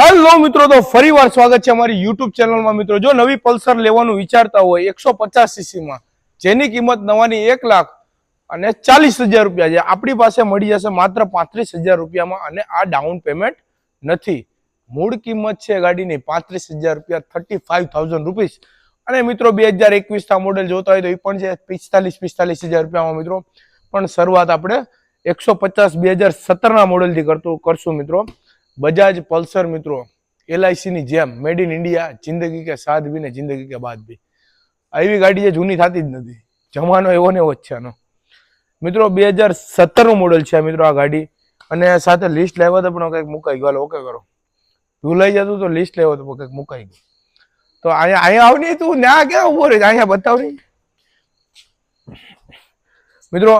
Hello મિત્રો, તો ફરી વાર સ્વાગત છે અમારી યુટ્યુબ ચેનલમાં મિત્રો, જો નવી પલ્સર લેવાનું વિચારતા હોય, એકસો પચાસ સીસીમાં, જેની કિંમત નવાની એક લાખ અને ચાલીસ હજાર રૂપિયા છે. આપણી પાસે મળી જશે માત્ર પાંત્રીસ હજાર રૂપિયામાં અને આ ડાઉન પેમેન્ટ નથી. મૂળ કિંમત છે ગાડીની પાંત્રીસ હજાર રૂપિયા થર્ટી ફાઈવ થાઉઝન્ડ રૂપીસ અને મિત્રો, બે હજાર એકવીસના મોડેલ જોતા હોય તો એ પણ છે પિસ્તાલીસ પિસ્તાલીસ હજાર રૂપિયામાં મિત્રો. પણ શરૂઆત આપણે એકસો પચાસ, બે હજાર સત્તરના મોડેલથી કરતું, કરશું મિત્રો. બજાજ પલ્સર મિત્રો એલઆઈસીની જેમ મેડ ઇન ઇન્ડિયા જિંદગી કે સાથ બી ને જિંદગી કે બાદ ભી. આવી ગાડી જે જૂની થતી જ નથી. જમાનો એવો ને એવો જ છે આનો. મિત્રો, બે હજાર સત્તરનું મોડલ છે મિત્રો આ ગાડી. અને સાથે લિસ્ટ લાવ્યા તો પણ કંઈક મુકાઈ ગયું. ઓકે કરો. ભૂલાઈ જતું તો લિસ્ટ લેવો તો કંઈક મુકાઈ ગયું. તો અહીંયા અહીંયા આવ તું ના ક્યાં ઊભો રહે? અહીંયા બતાવ નહીં. મિત્રો,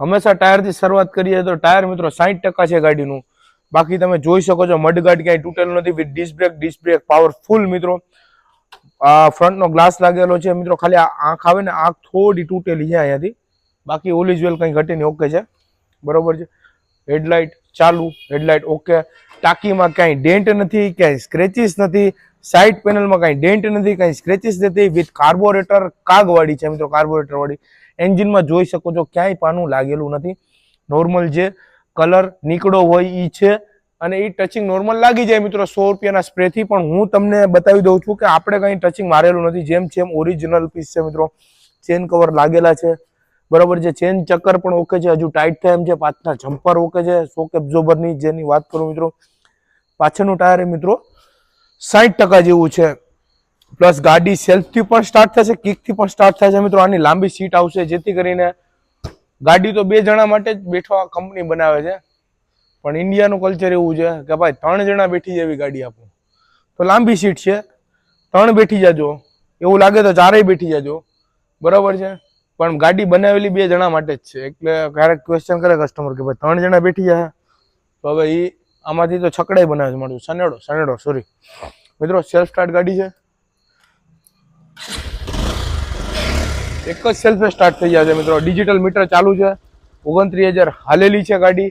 હંમેશા ટાયરથી શરૂઆત કરીએ તો ટાયર મિત્રો સાહીઠ ટકા છે ગાડીનું. બાકી તમે જોઈ શકો છો, મડગાર્ડ ક્યાંય તૂટેલ નથી, with disc brake disc brake powerful મિત્રો. ફ્રન્ટનો ગ્લાસ લાગેલો છે મિત્રો, ખાલી આંખ આવે ને, આંખ થોડી તૂટેલી છે અહીંયાથી. બાકી ઓલી જ્વેલ કંઈ ઘટી નહીં ઓકે છે. બરોબર છે. હેડલાઇટ ચાલુ હેડલાઇટ ઓકે ટાંકીમાં કાંઈ ડેન્ટ નથી, ક્યાંય સ્ક્રેચીસ નથી. સાઇડ પેનલમાં કાંઈ ડેન્ટ નથી, કાંઈ સ્ક્રેચીસ નથી. વિથ કાર્બોરેટર કાગવાળી છે મિત્રો કાર્બોરેટરવાળી એન્જિનમાં જોઈ શકો છો, ક્યાંય પાનું લાગેલું નથી. નોર્મલ જે કલર નીકળો હોય એ છે અને એ ટચિંગ નોર્મલ લાગી જાય મિત્રો, સો રૂપિયાના સ્પ્રેથી પણ હું તમને બતાવી દઉં છું કે આપણે કંઈ ટચિંગ મારેલું નથી. જેમ જેમ ઓરિજિનલ પીસ છે મિત્રો. ચેન કવર લાગેલા છે. બરાબર છે ચેન ચક્કર પણ ઓકે છે. હજુ ટાઈટ થાય એમ છે. પાછના જમ્પર ઓકે છે. શોક એબ્ઝોબરની જેની વાત કરું મિત્રો. પાછળનું ટાયર મિત્રો સાઠ ટકા જેવું છે. પ્લસ ગાડી સેલ્ફથી પણ સ્ટાર્ટ થશે કિકથી પણ સ્ટાર્ટ થશે મિત્રો. આની લાંબી સીટ આવશે. જેથી કરીને ગાડી તો બે જણા માટે જ બેઠવા કંપની બનાવે છે. પણ ઇન્ડિયાનું કલ્ચર એવું છે કે ભાઈ ત્રણ જણા બેઠી જેવી ગાડી આપો. તો લાંબી સીટ છે. ત્રણ બેઠી જાજો. એવું લાગે તો ચારેય બેઠી જાજો. બરાબર છે? પણ ગાડી બનાવેલી બે જણા માટે જ છે. એટલે ક્યારેક ક્વેશ્ચન કરે કસ્ટમર કે ભાઈ ત્રણ જણા બેઠી જાય તો હવે એ આમાંથી તો છકડાઈ બનાવે છે મારું સનેડો સનેડો સોરી મિત્રો સેલ્ફ સ્ટાર્ટ ગાડી છે. એક જ સેલ્ફે સ્ટાર્ટ થઈ છે મિત્રો. ડિજિટલ મીટર ચાલુ છે. ઓગણત્રીસ હજાર હાલેલી છે ગાડી.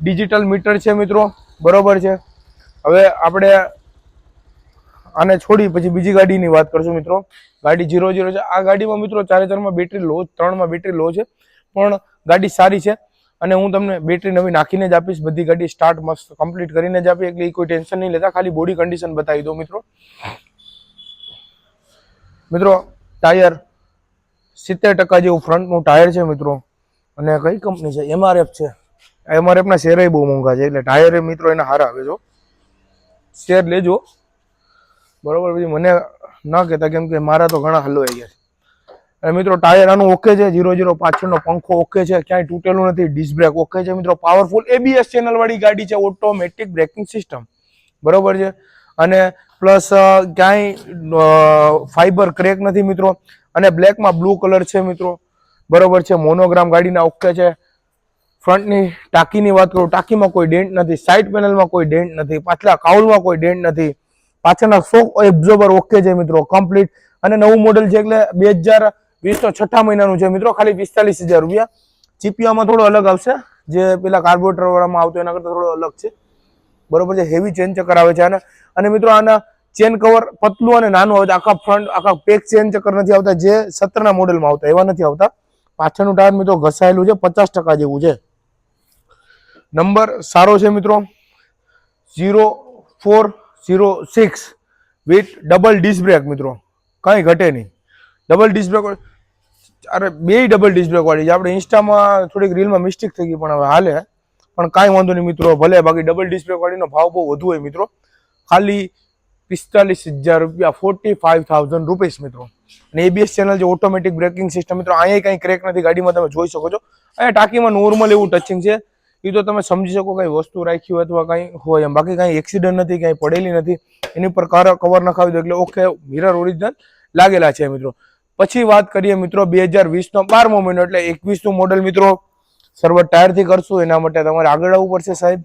ડિજિટલ મીટર છે મિત્રો. બરોબર છે. હવે આપણે આને છોડી પછી બીજી ગાડીની વાત કરશું મિત્રો. ગાડી જીરો જીરો છે. આ ગાડીમાં મિત્રો ચારે ચારમાં બેટરી લો ત્રણમાં બેટરી લો છે. પણ ગાડી સારી છે અને હું તમને બેટરી નવી નાખીને જ આપીશ. બધી ગાડી સ્ટાર્ટ મસ્ત કમ્પ્લીટ કરીને જ આપી એટલે કોઈ ટેન્શન નહીં લેતા. ખાલી બોડી કન્ડિશન બતાવી દો મિત્રો. મિત્રો ટાયર સિત્તેર ટકા જેવું ફ્રન્ટનું ટાયર છે મિત્રો. અને કઈ કંપની છે? એમઆરએફ છે. એમઆરએફના શેરે બહુ મોંઘા છે. એટલે ટાયર મિત્રો એના હારા આવે છો શેર લેજો. બરાબર? પછી મને ના કહેતા કેમ કે મારા તો ઘણા હલવાઈ ગયા છે. અને મિત્રો ટાયર આનું ઓકે છે. જીરો જીરો પાછળનો પંખો ઓકે છે. ક્યાંય તૂટેલું નથી. ડિસ્ક બ્રેક ઓકે છે મિત્રો. પાવરફુલ એબીએસ ચેનલ વાળી ગાડી છે. ઓટોમેટિક બ્રેકિંગ સિસ્ટમ બરોબર છે? અને પ્લસ ક્યાંય ફાઈબર ક્રેક નથી મિત્રો. અને બ્લેકમાં બ્લુ કલર છે મિત્રો. બરોબર છે, મોનોગ્રામ ગાડીના ઓકે છે. ફ્રન્ટની ટાંકીની વાત કરું, ટાંકીમાં કોઈ ડેન્ટ નથી, સાઈડ પેનલમાં કોઈ ડેન્ટ નથી, પાછલા કાઉલમાં કોઈ ડેન્ટ નથી. પાછળના શોક એબ્ઝોર્બર ઓકે છે મિત્રો, કમ્પ્લીટ. અને નવું મોડલ છે એટલે બે હજાર વીસનો છઠ્ઠા મહિનાનું છે મિત્રો, ખાલી પિસ્તાલીસ હજાર રૂપિયા. ચીપિયામાં થોડો અલગ આવશે, જે પેલા કાર્બોરેટરવાળામાં આવતો એના કરતાં થોડો અલગ છે. બરોબર છે હેવી ચેન ચક્કર આવે છે અને અને મિત્રો આના ચેન કવર પતલું અને નાનું આવે આખા ફ્રન્ટ આખા પેક ચેન ચક્કર નથી આવતા, જે સત્તરના મોડેલમાં આવતા, એવા નથી આવતા. પાછળનું ટાયર મિત્રો ઘસાયેલું છે, પચાસ ટકા જેવું છે. નંબર સારો છે મિત્રો. Zero four zero six. With double disc મિત્રો. કંઈ ઘટે નહીં. ડબલ ડિસ્ક બ્રેક અરે, બે ડબલ ડિસ્ક બ્રેક વાળી છે. આપણે ઇન્સ્ટામાં થોડીક રીલમાં મિસ્ટેક થઈ ગઈ, પણ હવે હાલે. પણ કાંઈ વાંધો નહીં મિત્રો. ભલે બાકી ડબલ ડિસ્ક વાળીનો ભાવ બહુ વધુ હોય મિત્રો. ખાલી પિસ્તાલીસ હજાર રૂપિયા ફોર્ટી ફાઈવ થાઉઝન્ડ રૂપીસ મિત્રો. અને એબીએસ ચેનલ જે ઓટોમેટિક બ્રેકિંગ સિસ્ટમ મિત્રો, અહીંયા કંઈ ક્રેક નથી, ગાડીમાં તમે જોઈ શકો છો. અહીંયા ટાંકીમાં નોર્મલ એવું ટચિંગ છે. એ તો તમે સમજી શકો કંઈ વસ્તુ રાખી હોય અથવા કંઈ હોય એમ. બાકી કાંઈ એક્સિડન્ટ નથી, કાંઈ પડેલી નથી. એની ઉપર કવર નખાવી દો એટલે ઓકે મિરર ઓરિજિનલ લાગેલા છે મિત્રો. પછી વાત કરીએ મિત્રો બે હજાર વીસનો, બારમો મહિનો એટલે એકવીસનું મોડલ મિત્રો. સર્વર ટાયરથી કરશું, એના માટે તમારે આગળ આવવું પડશે સાહેબ.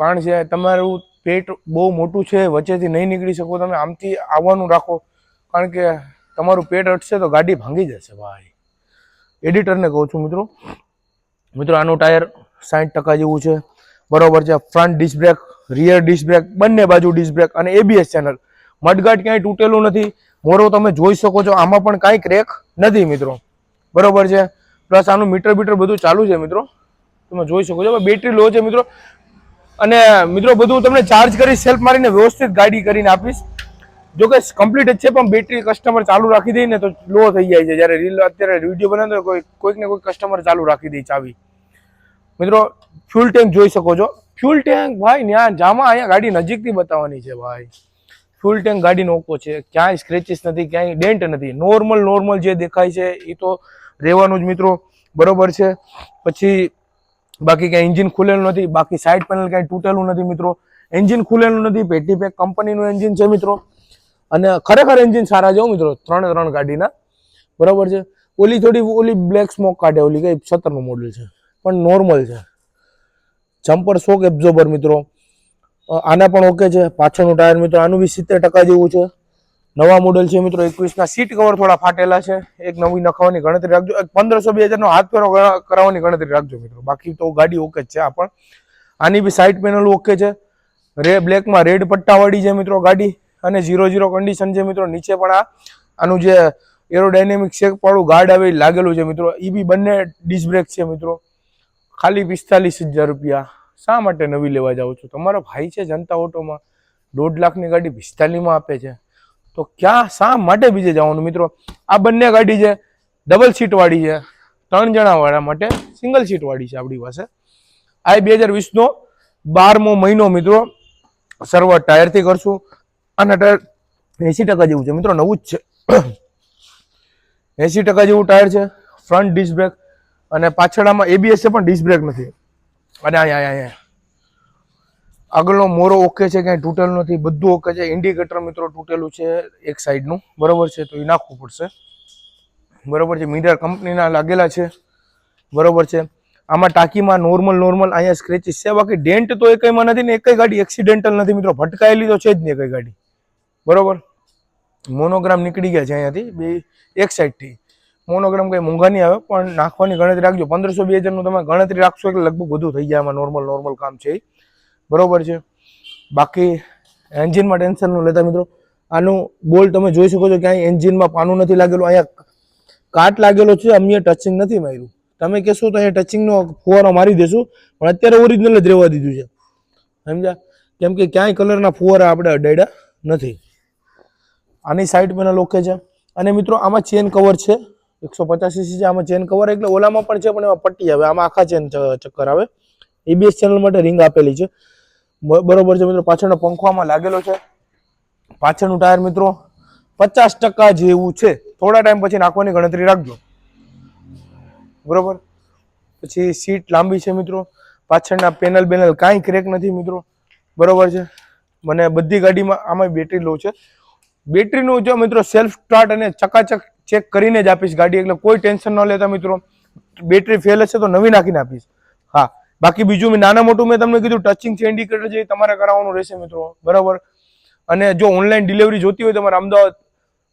કારણ છે, તમારું પેટ બહુ મોટું છે, વચ્ચેથી નહીં નીકળી શકો તમે, આમથી આવવાનું રાખો. કારણ કે તમારું પેટ અટશે તો ગાડી ભાંગી જશે ભાઈ. એડિટરને કહું છું મિત્રો. મિત્રો, આનું ટાયર સાઠ ટકા જેવું છે. બરોબર છે front disc brake rear disc brake બંને બાજુ ડિસ્ક બ્રેક અને એબીએસ ચેનલ મડગાટ ક્યાંય તૂટેલું નથી. મોરો તમે જોઈ શકો છો, આમાં પણ કાંઈ ક્રેક નથી મિત્રો. બરોબર છે. પ્લસ આનું મીટર બીટર બધું ચાલુ છે મિત્રો. તમે જોઈ શકો છો, બેટરી લો છે મિત્રો. અને મિત્રો, બધું તમને ચાર્જ કરી સેલ્ફ મારીને વ્યવસ્થિત ગાડી કરીને આપીશ. જો કે કમ્પ્લીટ જ છે, પણ બેટરી કસ્ટમર ચાલુ રાખી દઈને તો લો થઈ જાય છે. જ્યારે રીલ અત્યારે વીડિયો બનાવતો કોઈ કોઈક ને કોઈક કસ્ટમર ચાલુ રાખી દે ચાવી. મિત્રો ફ્યુલ ટેન્ક જોઈ શકો છો. ફ્યુલ ટેન્ક ભાઈ ત્યાં જામાં અહીંયા ગાડી નજીકથી બતાવવાની છે, ભાઈ. ફ્યુલ ટેન્ક ગાડીનો ઓકો છે. ક્યાંય સ્ક્રેચીસ નથી, ક્યાંય ડેન્ટ નથી. નોર્મલ નોર્મલ જે દેખાય છે એ તો રહેવાનું જ મિત્રો. બરોબર છે. પછી બાકી ક્યાંય એન્જિન ખુલેલું નથી, બાકી સાઈડ પેનલ ક્યાંય તૂટેલું નથી મિત્રો. એન્જિન ખુલેલું નથી પેટી પેક કંપનીનું એન્જિન છે મિત્રો. અને ખરેખર એન્જિન સારા છે મિત્રો, ત્રણે ત્રણ ગાડીના. બરાબર છે? ઓલી થોડી, ઓલી બ્લેક સ્મોક કાઢે, ઓલી કઈ સત્તરનું મોડલ છે. પણ નોર્મલ છે. જમ્પર શોક એબ્ઝોર્બર મિત્રો. આના પણ ઓકે છે. પાછળનું ટાયર મિત્રો, આનું બી સિત્તેર ટકા જેવું છે. નવા મોડલ છે મિત્રો, એકવીસના સીટ કવર થોડા ફાટેલા છે. એક નવી નખાવાની ગણતરી રાખજો. એક પંદરસો બે હજારનો હાથ ફેરો કરા- કરાવવાની ગણતરી રાખજો મિત્રો. બાકી તો ગાડી ઓકે છે આ પણ આની બી સાઈડ પેનલ ઓકે છે. રે બ્લેકમાં રેડ પટ્ટાવાળી છે મિત્રો ગાડી અને ઝીરો ઝીરો કન્ડિશન છે મિત્રો. નીચે પણ આ, આનું જે એરોડાયનેમિક શેક વાળું ગાર્ડ આવે લાગેલું છે મિત્રો. એ બી બંને ડિસ્ક બ્રેક છે મિત્રો. ખાલી પિસ્તાલીસ હજાર રૂપિયા. શા માટે નવી લેવા જાઉં છું? તમારો ભાઈ છે જનતા ઓટોમાં. દોઢ લાખની ગાડી પિસ્તાલીસમાં આપે છે. તો ક્યાં શા માટે બીજે જવાનું મિત્રો? આ બંને ગાડી છે ડબલ સીટ વાળી છે, ત્રણ જણા વાળા માટે સિંગલ સીટ વાળી છે આપણી પાસે. આ બે હજાર વીસનો બારમો મહિનો મિત્રો સર્વ ટાયરથી કરશું. અને ટાયર એસી ટકા જેવું છે મિત્રો, નવું જ છે. એસી ટકા જેવું ટાયર છે ફ્રન્ટ ડિસ્ક બ્રેક અને પાછળમાં એબીએસ છે પણ ડિસ્ક બ્રેક નથી. અને અહીંયા અહીંયા. આગળનો મોરો ઓકે છે, ક્યાંય તૂટેલ નથી, બધું ઓકે છે. ઇન્ડિકેટર મિત્રો તૂટેલું છે એક સાઈડનું બરોબર છે, તો એ નાખવું પડશે. બરોબર છે મીટર કંપનીના લાગેલા છે. બરોબર છે. આમાં ટાંકીમાં નોર્મલ નોર્મલ અહીંયા સ્ક્રેચીસ છે. બાકી ડેન્ટ તો એકમાં નથી ને એકય ગાડી એક્સિડેન્ટલ નથી મિત્રો. ભટકાયેલી તો છે જ નહીં કઈ ગાડી. બરોબર? મોનોગ્રામ નીકળી ગયા છે અહીંયાથી, બે, એક સાઈડથી મોનોગ્રામ કંઈ મોંઘા નહીં આવે, પણ નાખવાની ગણતરી રાખજો. પંદરસો, બે હજારનું તમે ગણતરી રાખશો એટલે લગભગ બધું થઈ જાય આમાં નોર્મલ નોર્મલ કામ છે ઈ. બરોબર છે. બાકી એન્જિનમાં ટેન્શન ન લેતા મિત્રો. આનું બોલ તમે જોઈ શકો છો ક્યાંય એન્જિનમાં પાનું નથી લાગેલું. અહીંયા કાટ લાગેલો છે, અમને ટચિંગ નથી માર્યું. તમે કહેશો તો અહીંયા ટચિંગનો ફુવારો મારી દેશું, પણ અત્યારે ઓરિજિનલ જ રહેવા દીધું છે. સમજ્યા? કેમ કે ક્યાંય કલરના ફુવારા આપણે અડાડ્યા નથી. આની સાઈડ પણ લોકે છે. અને મિત્રો, આમાં ચેન કવર છે. એકસો પચાસ સીસી છે, આમાં ચેન કવર એટલે ઓલામાં પણ છે, પણ એમાં પટ્ટી આવે. આમાં આખા ચેન ચક્કર આવે. એબીએસ ચેનલ માટે રિંગ આપેલી છે. બરોબર છે મિત્રો, પાછળનો પંખવામાં લાગેલો છે. પાછળનું ટાયર મિત્રો પચાસ ટકા જેવું છે. થોડા ટાઈમ પછી નાખવાની ગણતરી રાખજો. બરોબર? પછી સીટ લાંબી છે મિત્રો. પાછળના પેનલ બેનલ કાંઈ ક્રેક નથી મિત્રો. બરોબર છે? મને બધી ગાડીમાં આમાં બેટરી લો છે. બેટરીનું જો મિત્રો સેલ્ફ સ્ટાર્ટ અને ચકાચક ચેક કરીને જ આપીશ ગાડી, એટલે કોઈ ટેન્શન ન લેતા મિત્રો. બેટરી ફેલ હશે તો નવી નાખીને આપીશ. હા. બાકી બીજું મેં નાના મોટું મેં તમને કીધું ટચિંગ છે ઇન્ડિકેટર છે તમારે કરાવવાનું રહેશે મિત્રો, બરાબર? અને જો ઓનલાઈન ડિલિવરી જોતી હોય તમારે અમદાવાદ,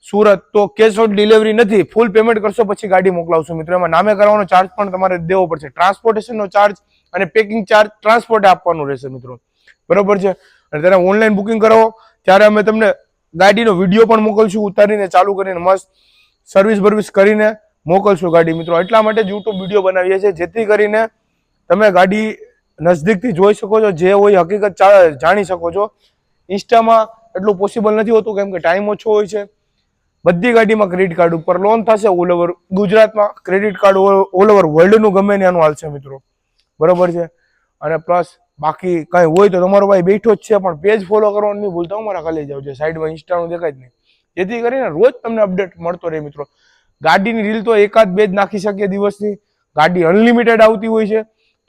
સુરત, તો કેશ ઓન ડિલિવરી નથી ફૂલ પેમેન્ટ કરશો પછી ગાડી મોકલાવશું મિત્રો. એમાં નામે કરવાનો ચાર્જ પણ તમારે દેવો પડશે. ટ્રાન્સપોર્ટેશનનો ચાર્જ અને પેકિંગ ચાર્જ ટ્રાન્સપોર્ટ આપવાનું રહેશે મિત્રો. બરોબર છે? અને ત્યારે ઓનલાઈન બુકિંગ કરાવો. ત્યારે અમે તમને ગાડીનો વીડિયો પણ મોકલશું, ઉતારીને ચાલુ કરીને મસ્ત સર્વિસ બર્વિસ કરીને મોકલશું ગાડી મિત્રો. એટલા માટે જ યુટ્યુબ વીડિયો બનાવીએ છીએ, જેથી કરીને તમે ગાડી નજદીકથી જોઈ શકો છો, જે હોય હકીકત જાણી શકો છો. ઇન્સ્ટામાં એટલું પોસિબલ નથી હોતું કેમ કે ટાઈમ ઓછો હોય છે. બધી ગાડીમાં ક્રેડિટ કાર્ડ ઉપર લોન થશે ઓલ ઓવર ગુજરાતમાં ક્રેડિટ કાર્ડ ઓલ ઓવર વર્લ્ડનું ગમે ને એનું હાલશે મિત્રો. બરોબર છે? અને પ્લસ બાકી કાંઈ હોય તો તમારો ભાઈ બેઠો જ છે, પણ પેજ ફોલો કરવાનું નહીં ભૂલતા અમારા ખાલી જાઉં છે. સાઈડમાં ઇન્સ્ટાનું દેખાય જ નહીં. જેથી કરીને રોજ તમને અપડેટ મળતો રહે મિત્રો. ગાડીની રીલ તો એકાદ બે જ નાખી શકીએ દિવસની. ગાડી અનલિમિટેડ આવતી હોય છે.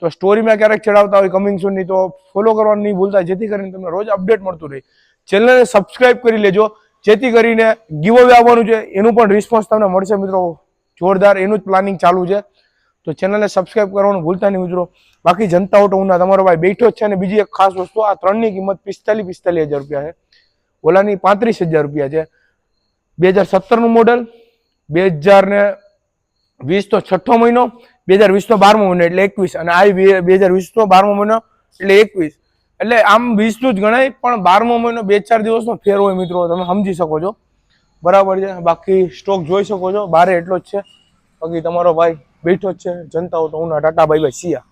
તો સ્ટોરીમાં ક્યારેક ચડાવતા હોય કમિંગની તો ફોલો કરવાનું નહીં ભૂલતા, જેથી કરીને તમને રોજ અપડેટ મળતું રહે. ચેનલને સબસ્ક્રાઇબ કરી લેજો, જેથી કરીને ગીવો આવવાનું છે, એનું પણ રિસ્પોન્સ તમને મળશે મિત્રો. જોરદાર, એનું જ પ્લાનિંગ ચાલુ છે. તો ચેનલને સબસ્ક્રાઇબ કરવાનું ભૂલતા નહીં મિત્રો. બાકી જનતા ઓટો ઉના તમારો ભાઈ બેઠો છે અને બીજી એક ખાસ વસ્તુ, આ ત્રણની કિંમત પિસ્તાલીસ પિસ્તાલીસ હજાર રૂપિયા છે. ઓલાની પાંત્રીસ હજાર રૂપિયા છે. બે હજાર સત્તરનું મોડલ બે હજાર ને વીસ તો છઠ્ઠો મહિનો બે હજાર વીસનો બારમો મહિનો એટલે એકવીસ અને આ બે હજાર વીસનો બારમો મહિનો એટલે એકવીસ. એટલે આમ વીસનું જ ગણાય, પણ બારમો મહિનો બે ચાર દિવસનો ફેર હોય મિત્રો, તમે સમજી શકો છો. બરાબર છે? બાકી સ્ટોક જોઈ શકો છો. બારે એટલો જ છે. બાકી તમારો ભાઈ બેઠો જ છે. જનતા જનતાઓ તો હું ટાટા ભાઈ ભાઈ સિયા.